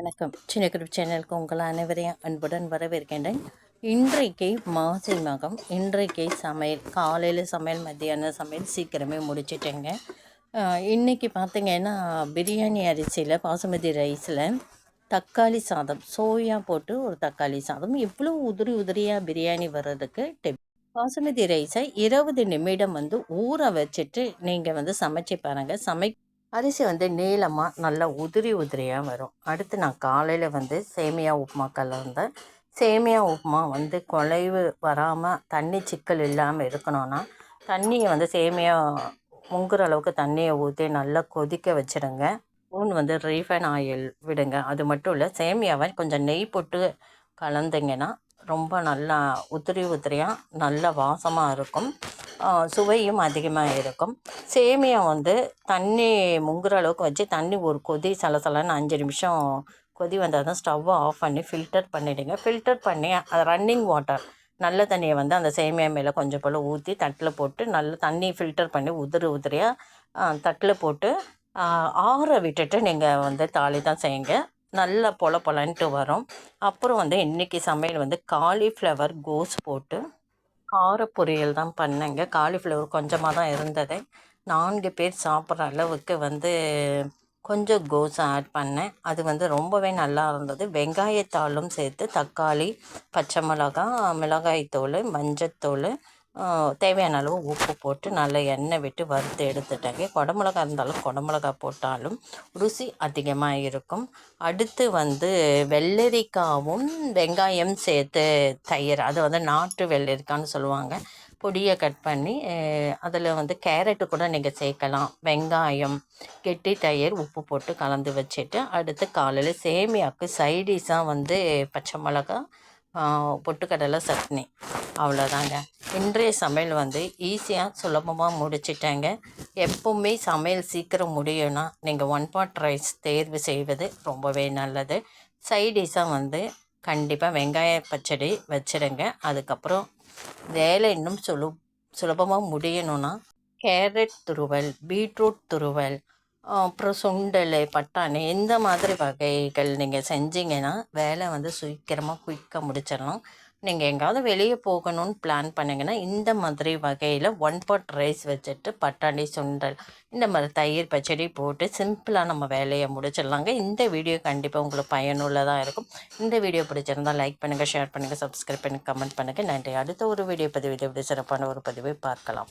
வணக்கம். சின்ன குரூப் சேனலுக்கு உங்கள் அனைவரையும் அன்புடன் வரவேற்கின்றேன். இன்றைக்கு மாசி மகம் இன்றைக்கு சமையல். காலையில் சமையல் மத்தியான சமையல் சீக்கிரமே முடிச்சிட்டேங்க. இன்றைக்கி பார்த்தீங்கன்னா பிரியாணி அரிசியில் பாசுமதி ரைஸில் தக்காளி சாதம் சோயா போட்டு ஒரு தக்காளி சாதம். இவ்வளோ உதிரி உதிரியாக பிரியாணி வர்றதுக்கு டிப் பாசுமதி ரைஸை இருபது நிமிடம் வந்து ஊற வச்சுட்டு நீங்கள் வந்து சமைச்சு பாருங்கள் சமை அரிசி வந்து நீளமாக நல்லா உதிரி உதிரியாக வரும். அடுத்து நான் காலையில் வந்து சேமியா உப்புமா கலந்தேன் சேமியா உப்புமா வந்து குலைவு வராமல் தண்ணி சிக்கல் இல்லாமல் இருக்கணும்னா தண்ணியை வந்து சேமியா முங்குற அளவுக்கு தண்ணியை ஊற்றி நல்லா கொதிக்க வச்சுடுங்க ஊன் வந்து ரீஃபைன் ஆயில் விடுங்க. அது மட்டும் இல்லை சேமியாவை கொஞ்சம் நெய் போட்டு கலந்தீங்கன்னா ரொம்ப நல்லா உதிரி உதிரியாக நல்ல வாசமாக இருக்கும். சுவையும் அதிகமாக இருக்கும் சேமியா வந்து தண்ணி முங்குற அளவுக்கு வச்சு தண்ணி ஒரு கொதி சலசலன்னு அஞ்சு நிமிஷம் கொதி வந்தால் தான் ஸ்டவ்வை ஆஃப் பண்ணி ஃபில்டர் பண்ணிவிடுங்க ஃபில்டர் பண்ணி அது ரன்னிங் வாட்டர் நல்ல தண்ணியை வந்து அந்த சேமியா மேலே கொஞ்சம் போல் ஊற்றி தட்டில் போட்டு நல்ல தண்ணி ஃபில்டர் பண்ணி உதிரி உதிரியாக தட்டில் போட்டு ஆற விட்டுட்டு நீங்கள் வந்து தாலி தான் செய்யுங்க. நல்லா பொல பொலன்ட்டு வரும். அப்புறம் வந்து இன்றைக்கி சமையல் வந்து காலிஃப்ளவர் கோஸ் போட்டு கார பொரியல் தான் பண்ணேங்க. காலிஃப்ளவர் கொஞ்சமாக தான் இருந்தது. நான்கு பேர் சாப்பிட்ற அளவுக்கு வந்து கொஞ்சம் கோஸ் ஆட் பண்ணேன். அது வந்து ரொம்பவே நல்லா இருந்தது. வெங்காயத்தாளும் சேர்த்து தக்காளி பச்சை மிளகா மிளகாய்த்தூள் மஞ்சத்தூள் தேவையான அளவு உப்பு போட்டு நல்லா எண்ணெய் விட்டு வறுத்து எடுத்துட்டாங்க குடமிளகா இருந்தாலும் குடமிளகா போட்டாலும் ருசி அதிகமாக இருக்கும். அடுத்து வந்து வெள்ளரிக்காவும் வெங்காயம் சேர்த்து தயிர் அது வந்து நாட்டு வெள்ளரிக்கான்னு சொல்லுவாங்க. பொடியை கட் பண்ணி அதில் வந்து கேரட்டு கூட நீங்கள் சேர்க்கலாம். வெங்காயம் கெட்டி தயிர் உப்பு போட்டு கலந்து வச்சுட்டு அடுத்து காலையில் சேமியாவுக்கு சைடிஷாக வந்து பச்சை மிளகா பொட்டுக்கடலை சட்னி. அவ்வளோதாங்க இன்றைய சமையல் வந்து ஈஸியாக சுலபமாக முடிச்சிட்டேங்க. எப்போவுமே சமையல் சீக்கிரம் முடியும்னா நீங்கள் ஒன் பாட் ரைஸ் தேர்வு செய்வது ரொம்பவே நல்லது. சைடிஷாக வந்து கண்டிப்பாக வெங்காய பச்சடி வச்சுடுங்க. அதுக்கப்புறம் வேலை இன்னும் சுலு சுலபமாக முடியணும்னா கேரட் துருவல் பீட்ரூட் துருவல் அப்புறம் சுண்டல் பட்டாணி இந்த மாதிரி வகைகள் நீங்கள் செஞ்சீங்கன்னா வேலை வந்து சீக்கிரமாக குயிக்காக முடிச்சிடலாம். நீங்கள் எங்கேயாவது வெளியே போகணும்னு பிளான் பண்ணிங்கன்னா இந்த மாதிரி வகையில் ஒன் பாட் ரைஸ் வச்சுட்டு பட்டாணி சுண்டல் இந்த மாதிரி தயிர் பச்சடி போட்டு சிம்பிளாக நம்ம வேலையை முடிச்சிடலாங்க. இந்த வீடியோ கண்டிப்பாக உங்களுக்கு பயனுள்ளதாக இருக்கும். இந்த வீடியோ பிடிச்சிருந்தால் லைக் பண்ணுங்கள் ஷேர் பண்ணுங்கள் சப்ஸ்கிரைப் பண்ணி கமெண்ட் பண்ணுங்கள் நன்றி. அடுத்த ஒரு வீடியோ பதிவு இதை விட சிறப்பான ஒரு பதிவை பார்க்கலாம்.